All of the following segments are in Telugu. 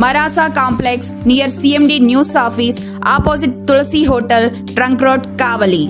Marasa complex near CMD news office opposite Tulasi hotel trunk road Kavali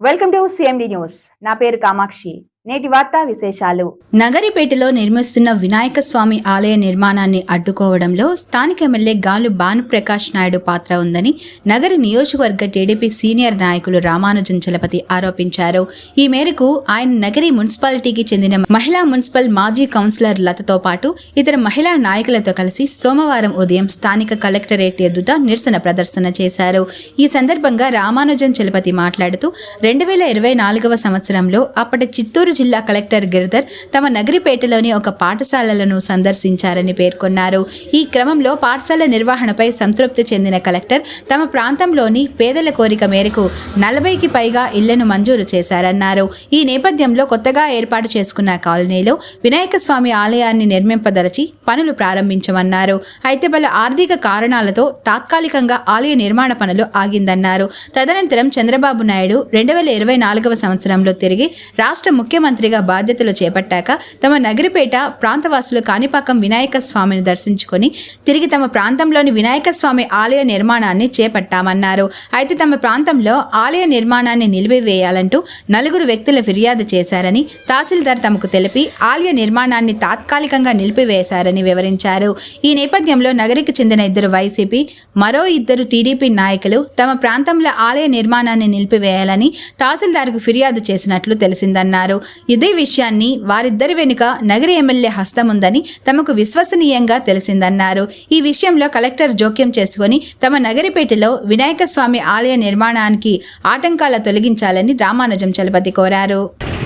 welcome to CMD news నా పేరు కామాక్షి. నేటి వార్తా విశేషాలు. నగరిపేటలో నిర్మిస్తున్న వినాయక స్వామి ఆలయ నిర్మాణాన్ని అడ్డుకోవడంలో స్థానిక ఎమ్మెల్యే గాలు భానుప్రకాష్ నాయుడు పాత్ర ఉందని నగరి నియోజకవర్గ టీడీపీ సీనియర్ నాయకులు రామానుజన్ చలపతి ఆరోపించారు. ఈ మేరకు ఆయన నగరి మున్సిపాలిటీకి చెందిన మహిళా మున్సిపల్ మాజీ కౌన్సిలర్ లతతో పాటు ఇతర మహిళా నాయకులతో కలిసి సోమవారం ఉదయం స్థానిక కలెక్టరేట్ ఎదుట నిరసన ప్రదర్శన చేశారు. ఈ సందర్భంగా రామానుజన్ చలపతి మాట్లాడుతూ రెండు వేల ఇరవై నాలుగవ సంవత్సరంలో అప్పటి చిత్తూరు జిల్లా కలెక్టర్ గిరిధర్ తమ నగరిపేటలోని ఒక పాఠశాలలను సందర్శించారని పేర్కొన్నారు. ఈ క్రమంలో పాఠశాల నిర్వహణపై సంతృప్తి చెందిన కలెక్టర్ తమ ప్రాంతంలోని పేదల కోరిక మేరకు నలభైకి పైగా ఇళ్ళను మంజూరు చేశారన్నారు. ఈ నేపథ్యంలో కొత్తగా ఏర్పాటు చేసుకున్న కాలనీలో వినాయక స్వామి ఆలయాన్ని నిర్మింపదలచి పనులు ప్రారంభించమన్నారు. అయితే పలు ఆర్థిక కారణాలతో తాత్కాలికంగా ఆలయ నిర్మాణ పనులు ఆగిందన్నారు. తదనంతరం చంద్రబాబు నాయుడు రెండు వేల ఇరవై నాలుగవ సంవత్సరంలో తిరిగి రాష్ట్ర ముఖ్యమంత్రిగా బాధ్యతలు చేపట్టాక తమ నగరిపేట ప్రాంతవాసులు కాణిపాకం వినాయక స్వామిని దర్శించుకొని తిరిగి తమ ప్రాంతంలోని వినాయక స్వామి ఆలయ నిర్మాణాన్ని చేపట్టామన్నారు. అయితే తమ ప్రాంతంలో ఆలయ నిర్మాణాన్ని నిలిపివేయాలంటూ నలుగురు వ్యక్తుల ఫిర్యాదు చేశారని తహసీల్దార్ తమకు తెలిపి ఆలయ నిర్మాణాన్ని తాత్కాలికంగా నిలిపివేశారని వివరించారు. ఈ నేపథ్యంలో నగరికి చెందిన ఇద్దరు వైసీపీ మరో ఇద్దరు టీడీపీ నాయకులు తమ ప్రాంతంలో ఆలయ నిర్మాణాన్ని నిలిపివేయాలని తహసీల్దార్కు ఫిర్యాదు చేసినట్లు తెలిసిందన్నారు. ఇదే విషయాన్ని వారిద్దరి వెనుక నగరి ఎమ్మెల్యే హస్తం ఉందని తమకు విశ్వసనీయంగా తెలిసిందన్నారు. ఈ విషయంలో కలెక్టర్ జోక్యం చేసుకొని తమ నగరిపేటలో వినాయక స్వామి ఆలయ నిర్మాణానికి ఆటంకాల తొలగించాలని రామానుజం చలపతి కోరారు.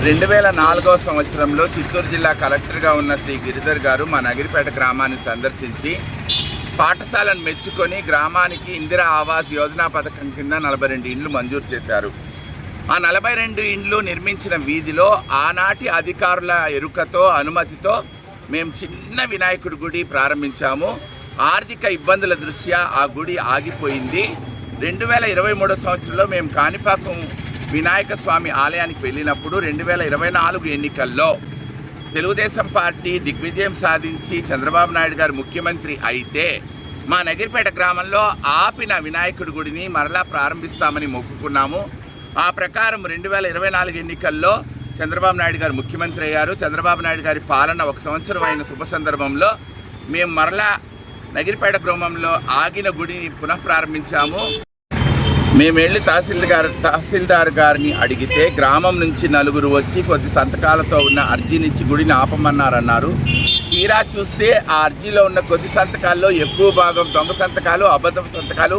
రెండు వేల నాలుగవ సంవత్సరంలో చిత్తూరు జిల్లా కలెక్టర్గా ఉన్న శ్రీ గిరిధర్ గారు మా నగిరిపేట గ్రామాన్ని సందర్శించి పాఠశాలను మెచ్చుకొని గ్రామానికి ఇందిరా ఆవాస్ యోజనా పథకం కింద నలభై రెండు ఇండ్లు మంజూరు చేశారు. ఆ నలభై రెండు ఇండ్లు నిర్మించిన వీధిలో ఆనాటి అధికారుల ఎరుకతో అనుమతితో మేము చిన్న వినాయకుడి గుడి ప్రారంభించాము. ఆర్థిక ఇబ్బందుల దృష్ట్యా ఆ గుడి ఆగిపోయింది. రెండు వేల ఇరవై మూడో సంవత్సరంలో మేము కాణిపాకం వినాయక స్వామి ఆలయానికి వెళ్ళినప్పుడు రెండు వేల ఇరవై నాలుగు ఎన్నికల్లో తెలుగుదేశం పార్టీ దిగ్విజయం సాధించి చంద్రబాబు నాయుడు గారు ముఖ్యమంత్రి అయితే మా నగిరిపేట గ్రామంలో ఆపిన వినాయకుడి గుడిని మరలా ప్రారంభిస్తామని మొక్కుకున్నాము. ఆ ప్రకారం రెండు వేల ఇరవై నాలుగు ఎన్నికల్లో చంద్రబాబు నాయుడు గారు ముఖ్యమంత్రి అయ్యారు. చంద్రబాబు నాయుడు గారి పాలన ఒక సంవత్సరం అయిన శుభ సందర్భంలో మేము మరలా నగిరిపేట గ్రామంలో ఆగిన గుడిని పునః ప్రారంభించాము. మేము వెళ్ళి తహసీల్దార్ తహసీల్దార్ గారిని అడిగితే గ్రామం నుంచి నలుగురు వచ్చి కొద్ది సంతకాలతో ఉన్న అర్జీనిచ్చి గుడిని ఆపమన్నారన్నారు. తీరా చూస్తే ఆ అర్జీలో ఉన్న కొద్ది సంతకాల్లో ఎక్కువ భాగం దొంగ సంతకాలు అబద్ధం సంతకాలు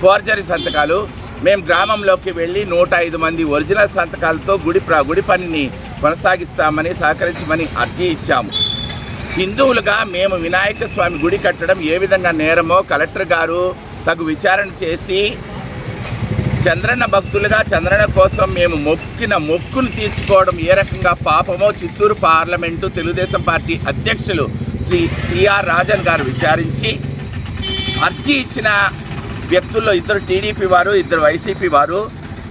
ఫోర్జరీ సంతకాలు మేము గ్రామంలోకి వెళ్ళి నూట ఐదు మంది ఒరిజినల్ సంతకాలతో గుడి గుడి పనిని కొనసాగిస్తామని సహకరించమని అర్జీ ఇచ్చాము. హిందువులుగా మేము వినాయక స్వామి గుడి కట్టడం ఏ విధంగా నేరమో కలెక్టర్ గారు తగు విచారణ చేసి చంద్రన్న భక్తులుగా చంద్రన్న కోసం మేము మొక్కిన మొక్కును తీర్చుకోవడం ఏ రకంగా పాపమో చిత్తూరు పార్లమెంటు తెలుగుదేశం పార్టీ అధ్యక్షులు శ్రీ సిఆర్ రాజన్ గారు విచారించి అర్జీ ఇచ్చిన వ్యక్తుల్లో ఇద్దరు టీడీపీ వారు ఇద్దరు వైసీపీ వారు.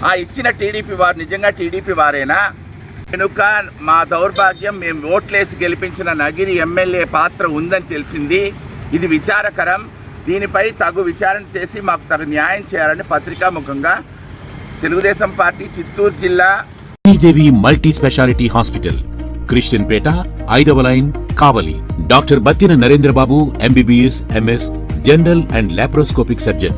ఆ ఇచ్చిన టీడీపీ వారు నిజంగా టీడీపీ వారేనా? వెనుక మా దౌర్భాగ్యం మేము ఓట్లేసి గెలిపించిన నగిరి ఎమ్మెల్యే పాత్ర ఉందని తెలిసింది. ఇది విచారకరం. దీనిపై తగు విచారణ చేసి మాకు తగు న్యాయం చేయాలని పత్రికాముఖంగా తెలుగుదేశం పార్టీ చిత్తూరు జిల్లా Sridevi multi speciality hospital Christian Peta ఐదవ line Kavali. Doctor Battina Narendrababu MBBS MS general and laparoscopic surgeon.